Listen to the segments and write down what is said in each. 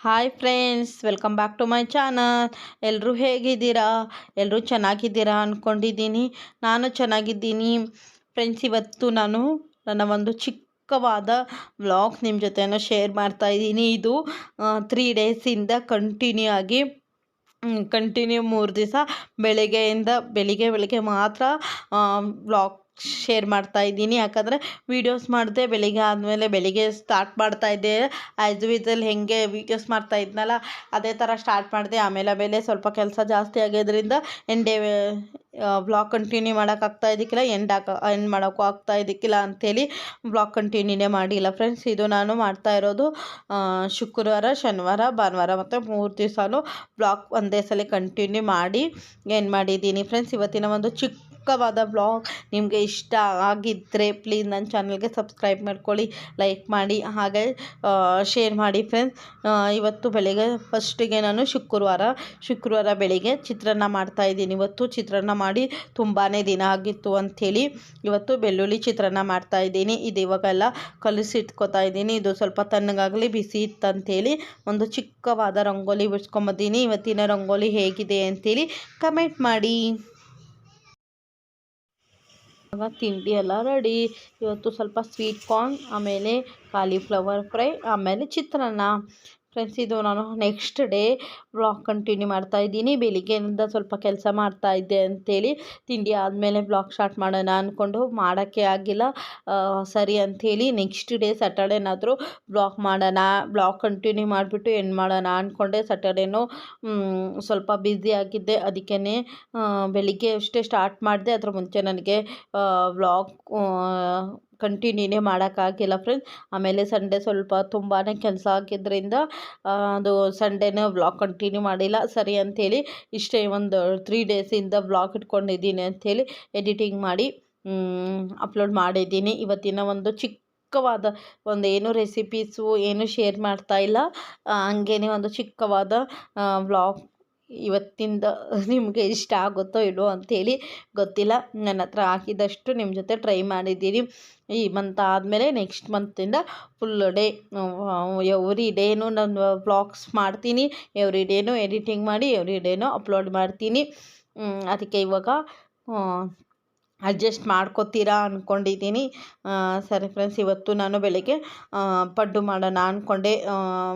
Hi friends welcome back to my channel ಎಲ್ಲರೂ ಹೇಗಿದ್ದೀರಾ? ಎಲ್ಲರೂ ಚೆನ್ನಾಗಿದ್ದೀರಾ ಅಂದ್ಕೊಂಡಿದ್ದೀನಿ ನಾನು ಚೆನ್ನಾಗಿದ್ದೀನಿ. ಫ್ರೆಂಡ್ಸ್ ಇವತ್ತು ನಾನು ನನ್ನ ಒಂದು ಚಿಕ್ಕವಾದ ವ್ಲಾಗ್ ನಿಮ್ಮ ಜೊತೆಯನ್ನು ಶೇರ್ ಮಾಡ್ತಾ ಇದ್ದೀನಿ. ಇದು ತ್ರೀ ಡೇಸಿಂದ ಕಂಟಿನ್ಯೂ ಆಗಿ ಕಂಟಿನ್ಯೂ ಮೂರು ದಿವಸ ಬೆಳಗ್ಗೆಯಿಂದ, ಬೆಳಿಗ್ಗೆ ಬೆಳಗ್ಗೆ ಮಾತ್ರ ವ್ಲಾಗ್ ಶೇರ್ ಮಾಡ್ತಾ ಇದ್ದೀನಿ. ಯಾಕಂದರೆ ವೀಡಿಯೋಸ್ ಮಾಡಿದೆ, ಬೆಳಿಗ್ಗೆ ಆದಮೇಲೆ ಬೆಳಿಗ್ಗೆ ಸ್ಟಾರ್ಟ್ ಮಾಡ್ತಾ ಇದ್ದೆ. ಆ್ಯಸ್ ವಿಜಲ್ ಹೇಗೆ ವೀಡಿಯೋಸ್ ಮಾಡ್ತಾ ಇದ್ನಲ್ಲ, ಅದೇ ಥರ ಸ್ಟಾರ್ಟ್ ಮಾಡಿದೆ. ಆಮೇಲೆ ಆಮೇಲೆ ಸ್ವಲ್ಪ ಕೆಲಸ ಜಾಸ್ತಿ ಆಗೋದ್ರಿಂದ ಎಂಡೇ ಬ್ಲಾಗ್ ಕಂಟಿನ್ಯೂ ಮಾಡೋಕ್ಕಾಗ್ತಾ ಇದ್ದಕ್ಕಿಲ್ಲ ಎಂಡ್ ಹಾಕ ಎಂಡ್ ಮಾಡೋಕ್ಕೂ ಆಗ್ತಾ ಇದ್ದಕ್ಕಿಲ್ಲ ಅಂಥೇಳಿ ಬ್ಲಾಗ್ ಕಂಟಿನ್ಯೂನೇ ಮಾಡಿಲ್ಲ. ಫ್ರೆಂಡ್ಸ್ ಇದು ನಾನು ಮಾಡ್ತಾ ಇರೋದು ಶುಕ್ರವಾರ, ಶನಿವಾರ, ಭಾನುವಾರ ಮತ್ತು ಮೂರು ದಿವಸನೂ ಬ್ಲಾಗ್ ಒಂದೇ ಸಲ ಕಂಟಿನ್ಯೂ ಮಾಡಿ ಏನು ಮಾಡಿದ್ದೀನಿ. ಫ್ರೆಂಡ್ಸ್ ಇವತ್ತಿನ ಒಂದು ಚಿಕ್ಕವಾದ ಬ್ಲಾಗ್ ನಿಮಗೆ ಇಷ್ಟ ಆಗಿದ್ದರೆ ಪ್ಲೀಸ್ ನನ್ನ ಚಾನಲ್ಗೆ ಸಬ್ಸ್ಕ್ರೈಬ್ ಮಾಡ್ಕೊಳ್ಳಿ ಲೈಕ್ ಮಾಡಿ, ಹಾಗೆ ಶೇರ್ ಮಾಡಿ ಫ್ರೆಂಡ್ಸ್ ಇವತ್ತು ಬೆಳಿಗ್ಗೆ ಫಸ್ಟಿಗೆ ನಾನು ಶುಕ್ರವಾರ ಶುಕ್ರವಾರ ಬೆಳಿಗ್ಗೆ ಚಿತ್ರಾನ್ನ ಮಾಡ್ತಾಯಿದ್ದೀನಿ ಇವತ್ತು ಚಿತ್ರಾನ್ನ ಮಾಡಿ ತುಂಬಾ ದಿನ ಆಗಿತ್ತು ಅಂಥೇಳಿ ಇವತ್ತು ಬೆಳ್ಳುಳ್ಳಿ ಚಿತ್ರಾನ್ನ ಮಾಡ್ತಾಯಿದ್ದೀನಿ ಇದು ಇವಾಗೆಲ್ಲ ಕಲಸಿಟ್ಕೋತಾ ಇದ್ದೀನಿ. ಇದು ಸ್ವಲ್ಪ ತಣ್ಣಗಾಗಲಿ ಬಿಸಿ ಇತ್ತಂಥೇಳಿ ಒಂದು ಚಿಕ್ಕವಾದ ರಂಗೋಲಿ ಬಿಡ್ಸ್ಕೊಂಬತ್ತೀನಿ ಇವತ್ತಿನ ರಂಗೋಲಿ ಹೇಗಿದೆ ಅಂಥೇಳಿ ಕಮೆಂಟ್ ಮಾಡಿ. ಇವಾಗ ತಿಂಡಿ ಎಲ್ಲ ರೆಡಿ ಇವತ್ತು ಸ್ವಲ್ಪ ಸ್ವೀಟ್ ಕಾರ್ನ್ ಆಮೇಲೆ ಕಾಲಿಫ್ಲವರ್ ಫ್ರೈ ಆಮೇಲೆ ಚಿತ್ರಾನ್ನ. ಫ್ರೆಂಡ್ಸ್ ಇದು ನಾನು ನೆಕ್ಸ್ಟ್ ಡೇ ಬ್ಲಾಗ್ ಕಂಟಿನ್ಯೂ ಮಾಡ್ತಾ ಇದ್ದೀನಿ. ಬೆಳಿಗ್ಗೆಯಿಂದ ಸ್ವಲ್ಪ ಕೆಲಸ ಮಾಡ್ತಾ ಇದ್ದೆ ಅಂಥೇಳಿ ತಿಂಡಿ ಆದಮೇಲೆ ಬ್ಲಾಗ್ ಸ್ಟಾರ್ಟ್ ಮಾಡೋಣ ಅಂದ್ಕೊಂಡು ಮಾಡೋಕ್ಕೆ ಆಗಿಲ್ಲ. ಸರಿ ಅಂಥೇಳಿ ನೆಕ್ಸ್ಟ್ ಡೇ ಸ್ಯಾಟರ್ಡೇನಾದರೂ ಬ್ಲಾಗ್ ಮಾಡೋಣ ಬ್ಲಾಗ್ ಕಂಟಿನ್ಯೂ ಮಾಡಿಬಿಟ್ಟು ಏನು ಮಾಡೋಣ ಅಂದ್ಕೊಂಡೆ ಸ್ಯಾಟರ್ಡೇನೂ ಸ್ವಲ್ಪ ಬ್ಯುಸಿ ಆಗಿದ್ದೆ. ಅದಕ್ಕೇ ಬೆಳಿಗ್ಗೆ ಅಷ್ಟೇ ಸ್ಟಾರ್ಟ್ ಮಾಡಿದೆ. ಅದ್ರ ಮುಂಚೆ ನನಗೆ ವ್ಲಾಗ್ ಕಂಟಿನ್ಯೂನೇ ಮಾಡೋಕ್ಕಾಗಿಲ್ಲ ಫ್ರೆಂಡ್ಸ್ ಆಮೇಲೆ ಸಂಡೇ ಸ್ವಲ್ಪ ತುಂಬಾ ಕೆಲಸ ಆಗಿದ್ದರಿಂದ ಅದು ಸಂಡೇನ ವ್ಲಾಗ್ ಕಂಟಿನ್ಯೂ ಮಾಡಿಲ್ಲ. ಸರಿ ಅಂಥೇಳಿ ಇಷ್ಟೇ ಒಂದು ತ್ರೀ ಡೇಸಿಂದ ವ್ಲಾಗ್ ಇಟ್ಕೊಂಡಿದ್ದೀನಿ ಅಂಥೇಳಿ ಎಡಿಟಿಂಗ್ ಮಾಡಿ ಅಪ್ಲೋಡ್ ಮಾಡಿದ್ದೀನಿ. ಇವತ್ತಿನ ಒಂದು ಚಿಕ್ಕವಾದ ಒಂದು ಏನು ರೆಸಿಪೀಸು ಏನು ಶೇರ್ ಮಾಡ್ತಾ ಇಲ್ಲ. ಹಂಗೇ ಒಂದು ಚಿಕ್ಕವಾದ ವ್ಲಾಗ್ ಇವತ್ತಿಂದ ನಿಮಗೆ ಇಷ್ಟ ಆಗುತ್ತೋ ಇಲ್ವೋ ಅಂಥೇಳಿ ಗೊತ್ತಿಲ್ಲ. ನನ್ನ ಹತ್ರ ಹಾಕಿದಷ್ಟು ನಿಮ್ಮ ಜೊತೆ ಟ್ರೈ ಮಾಡಿದ್ದೀನಿ. ಈ ಮಂತ್ ಆದಮೇಲೆ ನೆಕ್ಸ್ಟ್ ಮಂತಿಂದ ಫುಲ್ ಡೇ ಎವ್ರಿ ಡೇನೂ ನಾನು ಬ್ಲಾಗ್ಸ್ ಮಾಡ್ತೀನಿ. ಎವ್ರಿ ಡೇನೂ ಎಡಿಟಿಂಗ್ ಮಾಡಿ ಎವ್ರಿ ಡೇನು ಅಪ್ಲೋಡ್ ಮಾಡ್ತೀನಿ. ಅದಕ್ಕೆ ಇವಾಗ ಅಡ್ಜಸ್ಟ್ ಮಾಡ್ಕೊತೀರಾ ಅಂದ್ಕೊಂಡಿದ್ದೀನಿ ಸರಿ ಫ್ರೆಂಡ್ಸ್ ಇವತ್ತು ನಾನು ಬೆಳಗ್ಗೆ ಪಡ್ಡು ಮಾಡೋಣ ಅಂದ್ಕೊಂಡೆ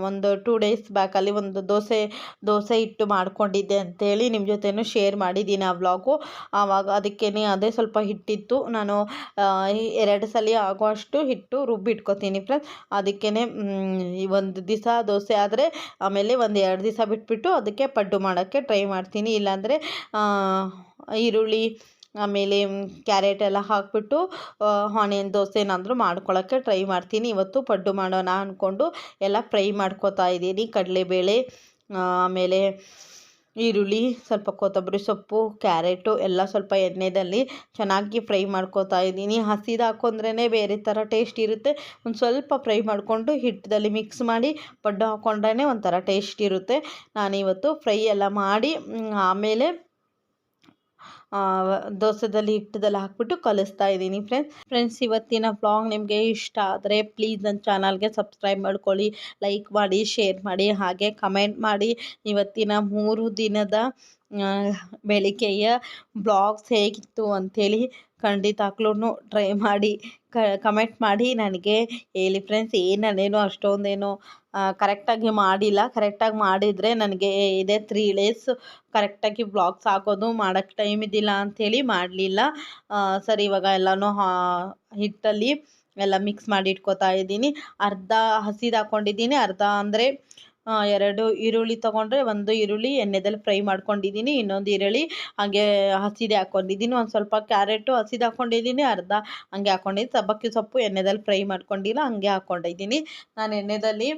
ಒಂದು ಟೂ ಡೇಸ್ ಬ್ಯಾಕಲ್ಲಿ ಒಂದು ದೋಸೆ ದೋಸೆ ಹಿಟ್ಟು ಮಾಡ್ಕೊಂಡಿದ್ದೆ ಅಂತೇಳಿ ನಿಮ್ಮ ಜೊತೆನೂ ಶೇರ್ ಮಾಡಿದ್ದೀನಿ ಆ ವ್ಲಾಗು ಆವಾಗ ಅದಕ್ಕೇ ಅದೇ ಸ್ವಲ್ಪ ಹಿಟ್ಟಿತ್ತು. ನಾನು ಎರಡು ಸಲ ಆಗುವಷ್ಟು ಹಿಟ್ಟು ರುಬ್ಬಿಟ್ಕೊತೀನಿ ಫ್ರೆಂಡ್ಸ್ ಅದಕ್ಕೇ ಒಂದು ದಿವಸ ದೋಸೆ ಆದರೆ ಆಮೇಲೆ ಒಂದು ಎರಡು ದಿವಸ ಬಿಟ್ಬಿಟ್ಟು ಅದಕ್ಕೆ ಪಡ್ಡು ಮಾಡೋಕ್ಕೆ ಟ್ರೈ ಮಾಡ್ತೀನಿ. ಇಲ್ಲಾಂದರೆ ಈರುಳ್ಳಿ ಆಮೇಲೆ ಕ್ಯಾರೆಟ್ ಎಲ್ಲ ಹಾಕಿಬಿಟ್ಟು ಆನಿಯನ್ ದೋಸೆ ಏನಾದರೂ ಮಾಡ್ಕೊಳ್ಳೋಕ್ಕೆ ಟ್ರೈ ಮಾಡ್ತೀನಿ. ಇವತ್ತು ಪಡ್ಡು ಮಾಡೋಣ ಅಂದ್ಕೊಂಡು ಎಲ್ಲ ಫ್ರೈ ಮಾಡ್ಕೊತಾ ಇದ್ದೀನಿ. ಕಡಲೆಬೇಳೆ ಆಮೇಲೆ ಈರುಳ್ಳಿ, ಸ್ವಲ್ಪ ಕೊತ್ತಂಬರಿ ಸೊಪ್ಪು, ಕ್ಯಾರೆಟು ಎಲ್ಲ ಸ್ವಲ್ಪ ಎಣ್ಣೆದಲ್ಲಿ ಚೆನ್ನಾಗಿ ಫ್ರೈ ಮಾಡ್ಕೊತಾ ಇದ್ದೀನಿ. ಹಸಿದು ಹಾಕೊಂಡ್ರೇ ಬೇರೆ ಥರ ಟೇಸ್ಟ್ ಇರುತ್ತೆ. ಒಂದು ಸ್ವಲ್ಪ ಫ್ರೈ ಮಾಡಿಕೊಂಡು ಹಿಟ್ಟದಲ್ಲಿ ಮಿಕ್ಸ್ ಮಾಡಿ ಪಡ್ಡು ಹಾಕೊಂಡ್ರೇ ಒಂಥರ ಟೇಸ್ಟ್ ಇರುತ್ತೆ. ನಾನಿವತ್ತು ಫ್ರೈ ಎಲ್ಲ ಮಾಡಿ ಆಮೇಲೆ ದೋಸೆದಲ್ಲಿ ಹಿಟ್ಟದಲ್ಲಿ ಹಾಕ್ಬಿಟ್ಟು ಕಲಿಸ್ತಾ ಇದ್ದೀನಿ ಫ್ರೆಂಡ್ಸ್ ಫ್ರೆಂಡ್ಸ್ ಇವತ್ತಿನ ಬ್ಲಾಗ್ ನಿಮಗೆ ಇಷ್ಟ ಆದರೆ ಪ್ಲೀಸ್ ನನ್ನ ಚಾನಲ್ಗೆ ಸಬ್ಸ್ಕ್ರೈಬ್ ಮಾಡ್ಕೊಳ್ಳಿ ಲೈಕ್ ಮಾಡಿ ಶೇರ್ ಮಾಡಿ, ಹಾಗೆ ಕಮೆಂಟ್ ಮಾಡಿ. ಇವತ್ತಿನ ಮೂರು ದಿನದ ಬೆಳಿಗ್ಗೆಯ ಬ್ಲಾಗ್ಸ್ ಹೇಗಿತ್ತು ಅಂಥೇಳಿ ಖಂಡಿತಾಗ್ಲೂ ಟ್ರೈ ಮಾಡಿ ಕಮೆಂಟ್ ಮಾಡಿ. ನನಗೆ ಹೇಳಿ ಫ್ರೆಂಡ್ಸ್ ಏನು ನಾನೇನು ಅಷ್ಟೊಂದೇನು ಕರೆಕ್ಟಾಗಿ ಮಾಡಿಲ್ಲ. ಕರೆಕ್ಟಾಗಿ ಮಾಡಿದರೆ ನನಗೆ ಇದೇ ತ್ರೀ ಡೇಸ್ ಕರೆಕ್ಟಾಗಿ ಬ್ಲಾಗ್ಸ್ ಹಾಕೋದು ಮಾಡೋಕ್ಕೆ ಟೈಮ್ ಇದ್ದಿಲ್ಲ ಅಂಥೇಳಿ ಮಾಡಲಿಲ್ಲ. ಸರಿ, ಇವಾಗ ಎಲ್ಲನೂ ಹಿಟ್ಟಲ್ಲಿ ಎಲ್ಲ ಮಿಕ್ಸ್ ಮಾಡಿ ಇಟ್ಕೋತಾ ಇದ್ದೀನಿ. ಅರ್ಧ ಹಸಿದು ಹಾಕ್ಕೊಂಡಿದ್ದೀನಿ ಅರ್ಧ ಅಂದರೆ ಎರಡು ಈರುಳ್ಳಿ ತೊಗೊಂಡ್ರೆ ಒಂದು ಈರುಳ್ಳಿ, ಎಣ್ಣೆದಲ್ಲಿ ಫ್ರೈ ಮಾಡ್ಕೊಂಡಿದ್ದೀನಿ, ಇನ್ನೊಂದು ಈರುಳ್ಳಿ, ಹಾಗೆ ಹಸಿದೆ ಹಾಕ್ಕೊಂಡಿದ್ದೀನಿ ಒಂದು ಸ್ವಲ್ಪ ಕ್ಯಾರೆಟು ಹಸಿದು ಹಾಕ್ಕೊಂಡಿದ್ದೀನಿ ಅರ್ಧ ಹಂಗೆ ಹಾಕ್ಕೊಂಡಿದ್ದೀನಿ ಸಬ್ಬಕ್ಕಿ ಸೊಪ್ಪು ಎಣ್ಣೆದಲ್ಲಿ ಫ್ರೈ ಮಾಡ್ಕೊಂಡಿಲ್ಲ, ಹಂಗೆ ಹಾಕ್ಕೊಂಡಿದ್ದೀನಿ ನಾನು ಎಣ್ಣೆಯಲ್ಲಿ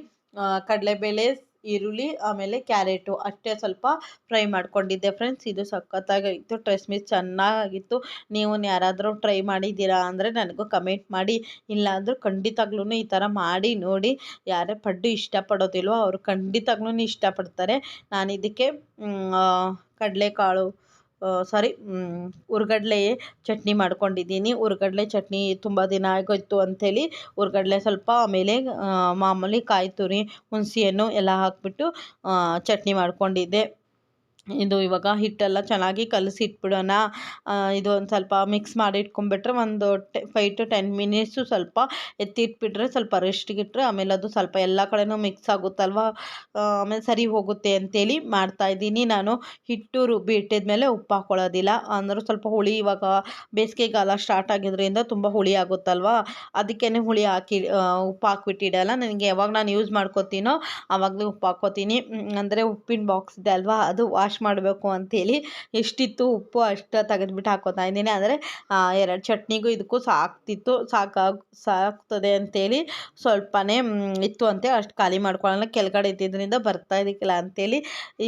ಕಡಲೆಬೇಳೆ, ಈರುಳ್ಳಿ, ಆಮೇಲೆ ಕ್ಯಾರೆಟು ಅಷ್ಟೇ ಸ್ವಲ್ಪ ಫ್ರೈ ಮಾಡ್ಕೊಂಡಿದ್ದೆ ಫ್ರೆಂಡ್ಸ್. ಇದು ಸಖತ್ತಾಗಿತ್ತು ಟ್ರೆಸ್ ಮೀಸ್ ಚೆನ್ನಾಗಿತ್ತು. ನೀವು ಯಾರಾದರೂ ಟ್ರೈ ಮಾಡಿದ್ದೀರಾ ಅಂದರೆ ನನಗೂ ಕಮೆಂಟ್ ಮಾಡಿ, ಇಲ್ಲಾಂದರೂ ಖಂಡಿತಾಗ್ಲೂ ಈ ಥರ ಮಾಡಿ ನೋಡಿ. ಯಾರೇ ಪಡ್ಡು ಇಷ್ಟಪಡೋದಿಲ್ವೋ ಅವರು ಖಂಡಿತಾಗ್ಲೂ ಇಷ್ಟಪಡ್ತಾರೆ. ನಾನು ಇದಕ್ಕೆ ಕಡಲೆಕಾಳು ಸಾರಿ ಹುರ್ಗಡ್ಲೆ ಚಟ್ನಿ ಮಾಡ್ಕೊಂಡಿದ್ದೀನಿ. ಹುರ್ಗಡ್ಲೆ ಚಟ್ನಿ ತುಂಬ ದಿನ ಆಗೋಯ್ತು ಅಂಥೇಳಿ ಹುರ್ಗಡ್ಲೆ ಸ್ವಲ್ಪ ಆಮೇಲೆ ಮಾಮೂಲಿ ಕಾಯಿ ತುರಿ, ಹುಣಸೆಹಣ್ಣು ಎಲ್ಲ ಹಾಕಿಬಿಟ್ಟು ಚಟ್ನಿ ಮಾಡ್ಕೊಂಡಿದ್ದೆ. ಇದು ಇವಾಗ ಹಿಟ್ಟೆಲ್ಲ ಚೆನ್ನಾಗಿ ಕಲಸಿ ಇಟ್ಬಿಡೋಣ. ಇದು ಒಂದು ಸ್ವಲ್ಪ ಮಿಕ್ಸ್ ಮಾಡಿ ಇಟ್ಕೊಂಡ್ಬಿಟ್ರೆ ಒಂದು ಟೆ ಫೈವ್ ಟು ಟೆನ್ ಮಿನಿಟ್ಸು ಸ್ವಲ್ಪ ಎತ್ತಿಟ್ಬಿಟ್ರೆ ಸ್ವಲ್ಪ ರೆಸ್ಟಿಗೆ ಇಟ್ಟರೆ ಆಮೇಲೆ ಅದು ಸ್ವಲ್ಪ ಎಲ್ಲ ಕಡೆನೂ ಮಿಕ್ಸ್ ಆಗುತ್ತಲ್ವ? ಆಮೇಲೆ ಸರಿ ಹೋಗುತ್ತೆ ಅಂತೇಳಿ ಮಾಡ್ತಾಯಿದ್ದೀನಿ ನಾನು. ಹಿಟ್ಟು ರುಬ್ಬಿ ಇಟ್ಟಿದ್ಮೇಲೆ ಉಪ್ಪು ಹಾಕ್ಕೊಳ್ಳೋದಿಲ್ಲ ಅಂದ್ರೆ ಸ್ವಲ್ಪ ಹುಳಿ ಇವಾಗ ಬೇಸಿಗೆಗಾಲ ಸ್ಟಾರ್ಟ್ ಆಗಿದ್ದರಿಂದ ತುಂಬ ಹುಳಿ ಆಗುತ್ತಲ್ವ? ಅದಕ್ಕೇ ಹುಳಿ ಹಾಕಿ ಉಪ್ಪು ಹಾಕ್ಬಿಟ್ಟಿಡಲ್ಲ ನನಗೆ ಯಾವಾಗ ನಾನು ಯೂಸ್ ಮಾಡ್ಕೋತೀನೋ ಆವಾಗಲೇ ಉಪ್ಪು ಹಾಕ್ಕೋತೀನಿ. ಅಂದರೆ ಉಪ್ಪಿನ ಬಾಕ್ಸ್ ಇದೆ ಅಲ್ವಾ? ಅದು ವಾಶ್ ಮಾಡಬೇಕು ಅಂತೇಳಿ ಎಷ್ಟಿತ್ತು ಉಪ್ಪು ಅಷ್ಟು ತೆಗೆದುಬಿಟ್ಟು ಹಾಕೋತಾ ಇದ್ದೀನಿ. ಅಂದರೆ ಎರಡು ಚಟ್ನಿಗೂ ಇದಕ್ಕೂ ಸಾಕ್ತಿತ್ತು ಸಾಕಾಗ ಸಾಕ್ತದೆ ಅಂತೇಳಿ ಸ್ವಲ್ಪನೇ ಇತ್ತು ಅಂತೇಳಿ ಅಷ್ಟು ಖಾಲಿ ಮಾಡ್ಕೊಳ್ಳೋಣ. ಕೆಳಗಡೆ ಇದ್ದಿದ್ದರಿಂದ ಬರ್ತಾ ಇದಕ್ಕಿಲ್ಲ ಅಂತೇಳಿ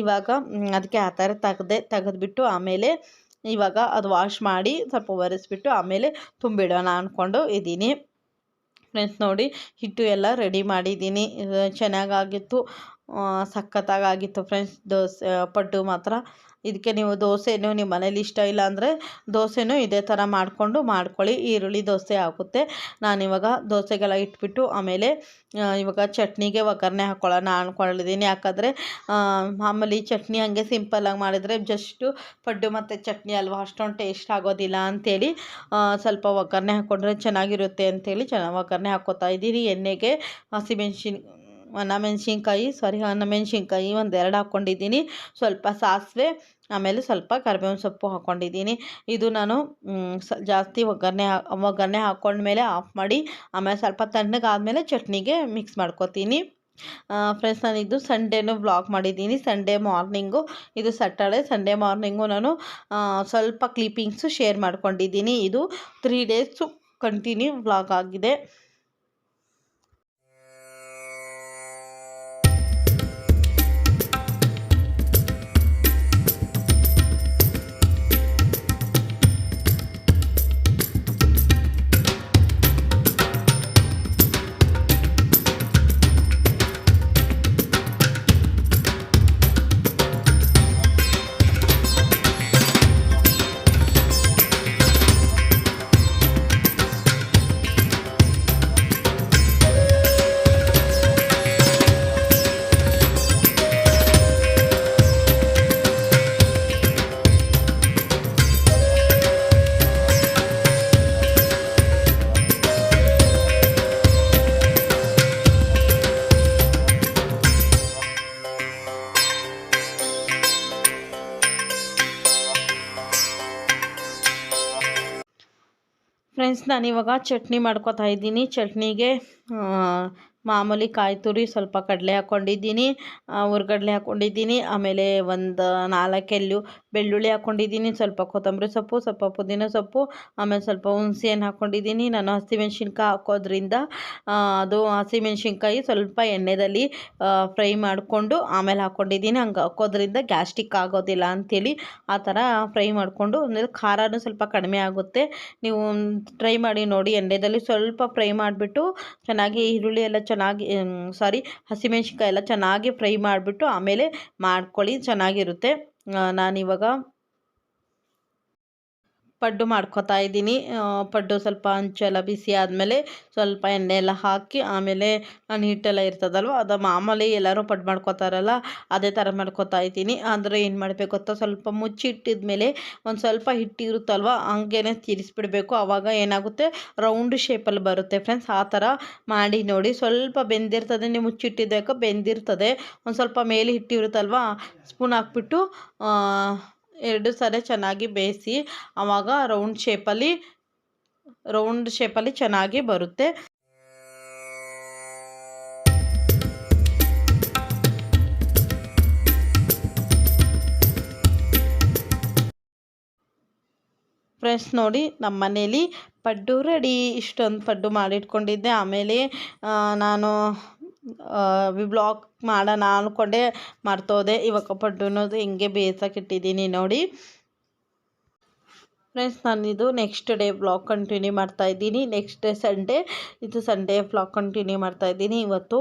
ಇವಾಗ ಅದಕ್ಕೆ ಆ ಥರ ತೆಗೆದೆ, ತೆಗೆದ್ಬಿಟ್ಟು ಆಮೇಲೆ ಇವಾಗ ಅದು ವಾಶ್ ಮಾಡಿ ಸ್ವಲ್ಪ ಒರೆಸ್ಬಿಟ್ಟು ಆಮೇಲೆ ತುಂಬಿಡೋಣ ಅಂದ್ಕೊಂಡು ಇದ್ದೀನಿ. ಫ್ರೆಂಡ್ಸ್ ನೋಡಿ, ಹಿಟ್ಟು ಎಲ್ಲ ರೆಡಿ ಮಾಡಿದ್ದೀನಿ. ಚೆನ್ನಾಗಾಗಿತ್ತು. ಸಖತ್ತಾಗಿತ್ತು ಫ್ರೆಂಡ್ಸ್. ದೋಸೆ ಪಡ್ಡು ಮಾತ್ರ. ಇದಕ್ಕೆ ನೀವು ದೋಸೆನೂ ನಿಮ್ಮ ಮನೇಲಿ ಇಷ್ಟ ಇಲ್ಲ ಅಂದರೆ ದೋಸೆನೂ ಇದೇ ಥರ ಮಾಡಿಕೊಂಡು ಮಾಡ್ಕೊಳ್ಳಿ. ಈರುಳ್ಳಿ ದೋಸೆ ಆಗುತ್ತೆ. ನಾನಿವಾಗ ದೋಸೆಗೆಲ್ಲ ಇಟ್ಬಿಟ್ಟು ಆಮೇಲೆ ಇವಾಗ ಚಟ್ನಿಗೆ ಒಗ್ಗರಣೆ ಹಾಕ್ಕೊಳ್ಳೋಣ ಅಂದ್ಕೊಂಡಿದ್ದೀನಿ ಯಾಕಂದರೆ ಮಾಮೂಲಿ ಚಟ್ನಿ ಹಾಗೆ ಸಿಂಪಲ್ಲಾಗಿ ಮಾಡಿದರೆ ಜಸ್ಟು ಪಡ್ಡು ಮತ್ತು ಚಟ್ನಿ ಅಲ್ವಾ, ಅಷ್ಟೊಂದು ಟೇಸ್ಟ್ ಆಗೋದಿಲ್ಲ ಅಂಥೇಳಿ ಸ್ವಲ್ಪ ಒಗ್ಗರಣೆ ಹಾಕ್ಕೊಂಡ್ರೆ ಚೆನ್ನಾಗಿರುತ್ತೆ ಅಂಥೇಳಿ ಚೆನ್ನಾಗಿ ಒಗ್ಗರಣೆ ಹಾಕ್ಕೋತಾ ಇದ್ದೀನಿ. ಎಣ್ಣೆಗೆ ಹಸಿಮೆಣ್ಸಿನ ಒಣಮೆಣ್ಸಿನ್ಕಾಯಿ ಸಾರಿ ಒಣಮೆಣ್ಸಿನ್ಕಾಯಿ ಎರಡು ಹಾಕ್ಕೊಂಡಿದ್ದೀನಿ ಸ್ವಲ್ಪ ಸಾಸಿವೆ, ಆಮೇಲೆ ಸ್ವಲ್ಪ ಕರಿಬೇವಿನ ಸೊಪ್ಪು ಹಾಕ್ಕೊಂಡಿದ್ದೀನಿ ಇದು ನಾನು ಸ, ಜಾಸ್ತಿ ಒಗ್ಗರಣೆ ಒಗ್ಗರಣೆ ಹಾಕ್ಕೊಂಡ್ಮೇಲೆ ಆಫ್ ಮಾಡಿ, ಆಮೇಲೆ ಸ್ವಲ್ಪ ತಣ್ಣಗಾದಮೇಲೆ ಚಟ್ನಿಗೆ ಮಿಕ್ಸ್ ಮಾಡ್ಕೊತೀನಿ. ಫ್ರೆಂಡ್ಸ್ ನಾನಿದು ಸಂಡೇನೂ ಬ್ಲಾಗ್ ಮಾಡಿದ್ದೀನಿ. ಸಂಡೇ ಮಾರ್ನಿಂಗು, ಇದು ಸಟರ್ಡೇ ಸಂಡೇ ಮಾರ್ನಿಂಗು ನಾನು ಸ್ವಲ್ಪ ಕ್ಲಿಪ್ಪಿಂಗ್ಸು ಶೇರ್ ಮಾಡ್ಕೊಂಡಿದ್ದೀನಿ. ಇದು ತ್ರೀ ಡೇಸು ಕಂಟಿನ್ಯೂ ವ್ಲಾಗ್ ಆಗಿದೆ. ನಾನಿವಾಗ ಚಟ್ನಿ ಮಾಡ್ಕೊತಾ ಇದ್ದೀನಿ. ಚಟ್ನಿಗೆ ಮಾಮೂಲಿ ಕಾಯಿ ತುರಿ ಸ್ವಲ್ಪ ಕಡಲೆ ಹಾಕ್ಕೊಂಡಿದ್ದೀನಿ ಹುರ್ಗಡ್ಲೆ ಹಾಕ್ಕೊಂಡಿದ್ದೀನಿ, ಆಮೇಲೆ ಒಂದು ನಾಲ್ಕೆಲ್ಲು ಬೆಳ್ಳುಳ್ಳಿ ಹಾಕ್ಕೊಂಡಿದ್ದೀನಿ, ಸ್ವಲ್ಪ ಕೊತ್ತಂಬರಿ ಸೊಪ್ಪು, ಸ್ವಲ್ಪ ಪುದೀನ ಸೊಪ್ಪು, ಆಮೇಲೆ ಸ್ವಲ್ಪ ಹುಣ್ಸೆ ಹಣ್ಣು ಹಾಕ್ಕೊಂಡಿದ್ದೀನಿ. ನಾನು ಹಸಿಮೆಣ್ಸಿನ್ಕಾಯಿ ಹಾಕೋದ್ರಿಂದ ಅದು ಹಸಿಮೆಣ್ಸಿನ್ಕಾಯಿ ಸ್ವಲ್ಪ ಎಣ್ಣೆಯಲ್ಲಿ ಫ್ರೈ ಮಾಡಿಕೊಂಡು ಆಮೇಲೆ ಹಾಕ್ಕೊಂಡಿದ್ದೀನಿ. ಹಂಗೆ ಹಾಕೋದ್ರಿಂದ ಗ್ಯಾಸ್ಟಿಕ್ ಆಗೋದಿಲ್ಲ ಅಂಥೇಳಿ ಆ ಥರ ಫ್ರೈ ಮಾಡಿಕೊಂಡು, ಅಂದರೆ ಖಾರನೂ ಸ್ವಲ್ಪ ಕಡಿಮೆ ಆಗುತ್ತೆ. ನೀವು ಟ್ರೈ ಮಾಡಿ ನೋಡಿ ಎಣ್ಣೆಯಲ್ಲಿ ಸ್ವಲ್ಪ ಫ್ರೈ ಮಾಡಿಬಿಟ್ಟು ಚೆನ್ನಾಗಿ ಈರುಳ್ಳಿ ಎಲ್ಲ ಚೆನ್ನಾಗಿ ಸಾರಿ ಹಸಿಮೆಣ್ಸಿನ್ಕಾಯಿ ಎಲ್ಲ ಚೆನ್ನಾಗಿ ಫ್ರೈ ಮಾಡಿಬಿಟ್ಟು ಆಮೇಲೆ ಮಾಡ್ಕೊಳ್ಳಿ ಚೆನ್ನಾಗಿರುತ್ತೆ. ನಾನಿವಾಗ ಪಡ್ಡು ಮಾಡ್ಕೊತಾ ಇದ್ದೀನಿ. ಪಡ್ಡು ಸ್ವಲ್ಪ ಹಂಚೆಲ್ಲ ಬಿಸಿ ಆದಮೇಲೆ ಸ್ವಲ್ಪ ಎಣ್ಣೆ ಎಲ್ಲ ಹಾಕಿ ಆಮೇಲೆ ನಾನು ಹಿಟ್ಟೆಲ್ಲ ಇರ್ತದಲ್ವ, ಅದು ಮಾಮೂಲಿ ಎಲ್ಲರೂ ಪಡ್ಡು ಮಾಡ್ಕೊತಾರಲ್ಲ, ಅದೇ ಥರ ಮಾಡ್ಕೊತಾ ಇದ್ದೀನಿ. ಆದರೆ ಏನು ಮಾಡಬೇಕು ಗೊತ್ತಾ, ಸ್ವಲ್ಪ ಮುಚ್ಚಿಟ್ಟಿದ ಮೇಲೆ ಒಂದು ಸ್ವಲ್ಪ ಹಿಟ್ಟು ಇರುತ್ತಲ್ವ, ಹಂಗೇನೆ ತಿರ್ಸ್ಬಿಡ್ಬೇಕು. ಆವಾಗ ಏನಾಗುತ್ತೆ, ರೌಂಡ್ ಶೇಪಲ್ಲಿ ಬರುತ್ತೆ ಫ್ರೆಂಡ್ಸ್, ಆ ಥರ ಮಾಡಿ ನೋಡಿ. ಸ್ವಲ್ಪ ಬೆಂದಿರ್ತದೆ, ನೀವು ಮುಚ್ಚಿಟ್ಟಿದ್ದಕ್ಕೆ ಬೆಂದಿರ್ತದೆ. ಒಂದು ಸ್ವಲ್ಪ ಮೇಲೆ ಹಿಟ್ಟಿರುತ್ತಲ್ವ ಸ್ಪೂನ್ ಹಾಕ್ಬಿಟ್ಟು ಎರಡು ಸಲ ಚೆನ್ನಾಗಿ ಬೇಯಿಸಿ ಆವಾಗ ರೌಂಡ್ ಶೇಪಲ್ಲಿ ರೌಂಡ್ ಶೇಪಲ್ಲಿ ಚೆನ್ನಾಗಿ ಬರುತ್ತೆ. ಫ್ರೆಂಡ್ಸ್ ನೋಡಿ ನಮ್ಮ ಮನೇಲಿ ಪಡ್ಡು ರೆಡಿ ಇಷ್ಟೊಂದು ಪಡ್ಡು ಮಾಡಿಟ್ಕೊಂಡಿದ್ದೆ. ಆಮೇಲೆ ನಾನು ವ್ಲಾಗ್ ಮಾಡೋಣ ಅಂದ್ಕೊಂಡೆ ಮರ್ತೋದೆ. ಇವಾಗ ಹಿಂಗೆ ಬೇಯ್ಸೋಕೆ ಇಟ್ಟಿದ್ದೀನಿ ನೋಡಿ. ಫ್ರೆಂಡ್ಸ್ ನಾನಿದು ನೆಕ್ಸ್ಟ್ ಡೇ ಬ್ಲಾಗ್ ಕಂಟಿನ್ಯೂ ಮಾಡ್ತಾ ಇದ್ದೀನಿ. ನೆಕ್ಸ್ಟ್ ಡೇ ಸಂಡೇ ಇದು ಸಂಡೇ ಬ್ಲಾಗ್ ಕಂಟಿನ್ಯೂ ಮಾಡ್ತಾ ಇದ್ದೀನಿ. ಇವತ್ತು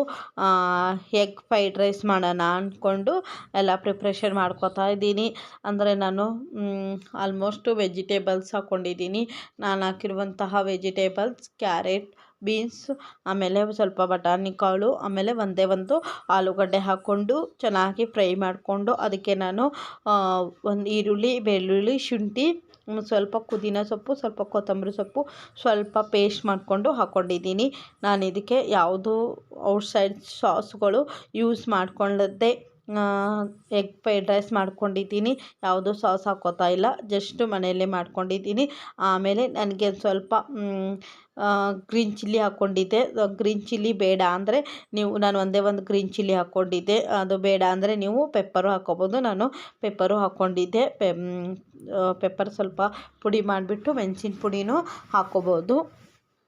ಎಗ್ ಫ್ರೈಡ್ ರೈಸ್ ಮಾಡೋಣ ಅಂದ್ಕೊಂಡು ಎಲ್ಲ ಪ್ರಿಪ್ರೇಷನ್ ಮಾಡ್ಕೋತಾ ಇದ್ದೀನಿ. ಅಂದರೆ ನಾನು ಆಲ್ಮೋಸ್ಟು ವೆಜಿಟೇಬಲ್ಸ್ ಹಾಕ್ಕೊಂಡಿದ್ದೀನಿ ನಾನು ಹಾಕಿರುವಂತಹ ವೆಜಿಟೇಬಲ್ಸ್ ಕ್ಯಾರೆಟ್ ಬೀನ್ಸ್, ಆಮೇಲೆ ಸ್ವಲ್ಪ ಬಟಾಣಿ ಕಾಳು, ಆಮೇಲೆ ಒಂದೇ ಒಂದು ಆಲೂಗಡ್ಡೆ ಹಾಕ್ಕೊಂಡು ಚೆನ್ನಾಗಿ ಫ್ರೈ ಮಾಡಿಕೊಂಡು ಅದಕ್ಕೆ ನಾನು ಒಂದು ಈರುಳ್ಳಿ, ಬೆಳ್ಳುಳ್ಳಿ, ಶುಂಠಿ ಸ್ವಲ್ಪ ಪುದೀನ ಸೊಪ್ಪು, ಸ್ವಲ್ಪ ಕೊತ್ತಂಬರಿ ಸೊಪ್ಪು ಸ್ವಲ್ಪ ಪೇಸ್ಟ್ ಮಾಡಿಕೊಂಡು ಹಾಕ್ಕೊಂಡಿದ್ದೀನಿ ನಾನು ಇದಕ್ಕೆ ಯಾವುದು ಔಟ್ಸೈಡ್ ಸಾಸ್ಗಳು ಯೂಸ್ ಮಾಡ್ಕೊಳ್ಳದೆ ಎಗ್ ಫ್ರೈಡ್ ರೈಸ್ ಮಾಡ್ಕೊಂಡಿದ್ದೀನಿ. ಯಾವುದೂ ಸಾಸ್ ಹಾಕೋತಾ ಇಲ್ಲ. ಜಸ್ಟ್ ಮನೆಯಲ್ಲೇ ಮಾಡ್ಕೊಂಡಿದ್ದೀನಿ. ಆಮೇಲೆ ನನಗೆ ಸ್ವಲ್ಪ ಗ್ರೀನ್ ಚಿಲ್ಲಿ ಹಾಕ್ಕೊಂಡಿದ್ದೆ ಗ್ರೀನ್ ಚಿಲ್ಲಿ ಬೇಡ ಅಂದರೆ ನೀವು, ನಾನು ಒಂದೇ ಒಂದು ಗ್ರೀನ್ ಚಿಲ್ಲಿ ಹಾಕ್ಕೊಂಡಿದ್ದೆ ಅದು ಬೇಡ ಅಂದರೆ ನೀವು ಪೆಪ್ಪರು ಹಾಕ್ಕೋಬೋದು ನಾನು ಪೆಪ್ಪರು ಹಾಕ್ಕೊಂಡಿದ್ದೆ ಪೆಪ್ಪರ್ ಸ್ವಲ್ಪ ಪುಡಿ ಮಾಡಿಬಿಟ್ಟು ಮೆಣಸಿನ ಪುಡಿನೂ ಹಾಕ್ಕೋಬೋದು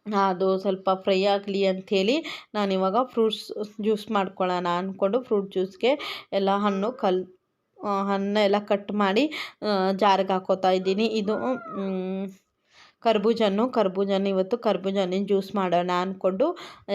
ಅದು ಸ್ವಲ್ಪ ಫ್ರೈ ಆಗಲಿ ಅಂಥೇಳಿ ನಾನಿವಾಗ ಫ್ರೂಟ್ಸ್ ಜ್ಯೂಸ್ ಮಾಡ್ಕೊಳ್ಳೋಣ ಅಂದ್ಕೊಂಡು ಫ್ರೂಟ್ ಜ್ಯೂಸ್ಗೆ ಎಲ್ಲ ಹಣ್ಣು ಕಲ್ ಹಣ್ಣು ಎಲ್ಲ ಕಟ್ ಮಾಡಿ ಜಾರ್ಗೆ ಹಾಕ್ಕೋತಾ ಇದ್ದೀನಿ. ಇದು ಕರ್ಬೂಜನ್ನು ಕರ್ಬೂಜನ ಇವತ್ತು ಕರ್ಬೂಜನ ಜ್ಯೂಸ್ ಮಾಡೋಣ ಅಂದ್ಕೊಂಡು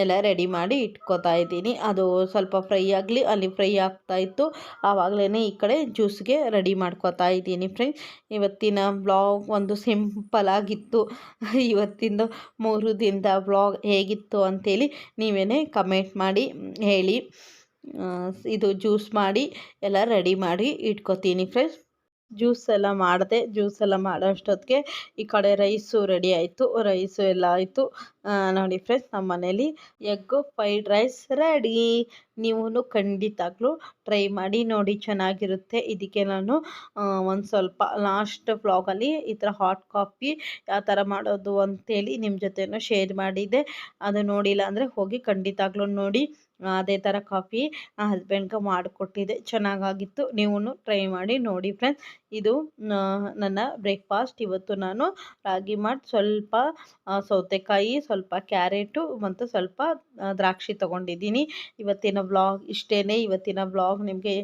ಎಲ್ಲ ರೆಡಿ ಮಾಡಿ ಇಟ್ಕೋತಾ ಇದ್ದೀನಿ. ಅದು ಸ್ವಲ್ಪ ಫ್ರೈ ಆಗಲಿ, ಅಲ್ಲಿ ಫ್ರೈ ಆಗ್ತಾಯಿತ್ತು ಆವಾಗಲೇ ಈ ಕಡೆ ಜ್ಯೂಸ್ಗೆ ರೆಡಿ ಮಾಡ್ಕೋತಾ ಇದ್ದೀನಿ ಫ್ರೆಂಡ್ಸ್ ಇವತ್ತಿನ ಬ್ಲಾಗ್ ಒಂದು ಸಿಂಪಲ್ ಆಗಿತ್ತು. ಇವತ್ತಿಂದು ಮೂರು ದಿನದ ಬ್ಲಾಗ್ ಹೇಗಿತ್ತು ಅಂಥೇಳಿ ನೀವೇ ಕಮೆಂಟ್ ಮಾಡಿ, ಹೇಳಿ. ಇದು ಜ್ಯೂಸ್ ಮಾಡಿ ಎಲ್ಲ ರೆಡಿ ಮಾಡಿ ಇಟ್ಕೋತೀನಿ ಫ್ರೆಂಡ್ಸ್ ಜ್ಯೂಸ್ ಎಲ್ಲ ಮಾಡಿದೆ, ಜ್ಯೂಸ್ ಎಲ್ಲ ಮಾಡೋ ಅಷ್ಟೊತ್ತಿಗೆ ಈ ಕಡೆ ರೈಸು ರೆಡಿ ಆಯಿತು. ರೈಸು ಎಲ್ಲ ಆಯಿತು. ನೋಡಿ ಫ್ರೆಂಡ್ಸ್ ನಮ್ಮ ಮನೇಲಿ ಎಗ್ಗು ಫ್ರೈಡ್ ರೈಸ್ ರೆಡಿ ನೀವು ಖಂಡಿತಾಗ್ಲೂ ಟ್ರೈ ಮಾಡಿ ನೋಡಿ ಚೆನ್ನಾಗಿರುತ್ತೆ. ಇದಕ್ಕೆ ನಾನು ಒಂದು ಸ್ವಲ್ಪ ಲಾಸ್ಟ್ ಫ್ಲಾಗಲ್ಲಿ ಈ ಥರ ಹಾಟ್ ಕಾಫಿ ಯಾವ ಥರ ಮಾಡೋದು ಅಂತೇಳಿ ನಿಮ್ಮ ಜೊತೆನೂ ಶೇರ್ ಮಾಡಿದ್ದೆ. ಅದು ನೋಡಿಲ್ಲ ಅಂದರೆ ಹೋಗಿ ಖಂಡಿತಾಗ್ಲೂ ನೋಡಿ. ಅದೇ ಥರ ಕಾಫಿ ಹಸ್ಬೆಂಡ್ಗೆ ಮಾಡಿಕೊಟ್ಟಿದ್ದೆ. ಚೆನ್ನಾಗಾಗಿತ್ತು. ನೀವು ಟ್ರೈ ಮಾಡಿ ನೋಡಿ ಫ್ರೆಂಡ್ಸ್ ಇದು ನನ್ನ ಬ್ರೇಕ್ಫಾಸ್ಟ್ ಇವತ್ತು ನಾನು ರಾಗಿ ಮಾಡಿ, ಸ್ವಲ್ಪ ಸೌತೆಕಾಯಿ, ಸ್ವಲ್ಪ ಕ್ಯಾರೆಟು ಮತ್ತು ಸ್ವಲ್ಪ ದ್ರಾಕ್ಷಿ ತೊಗೊಂಡಿದ್ದೀನಿ. ಇವತ್ತಿನ ಬ್ಲಾಗ್ ಇಷ್ಟೇ ಇವತ್ತಿನ ಬ್ಲಾಗ್ ನಿಮಗೆ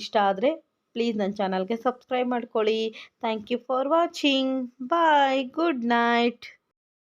ಇಷ್ಟ ಆದರೆ ಪ್ಲೀಸ್ ನನ್ನ ಚಾನಲ್ಗೆ ಸಬ್ಸ್ಕ್ರೈಬ್ ಮಾಡ್ಕೊಳ್ಳಿ. Thank you for watching bye good night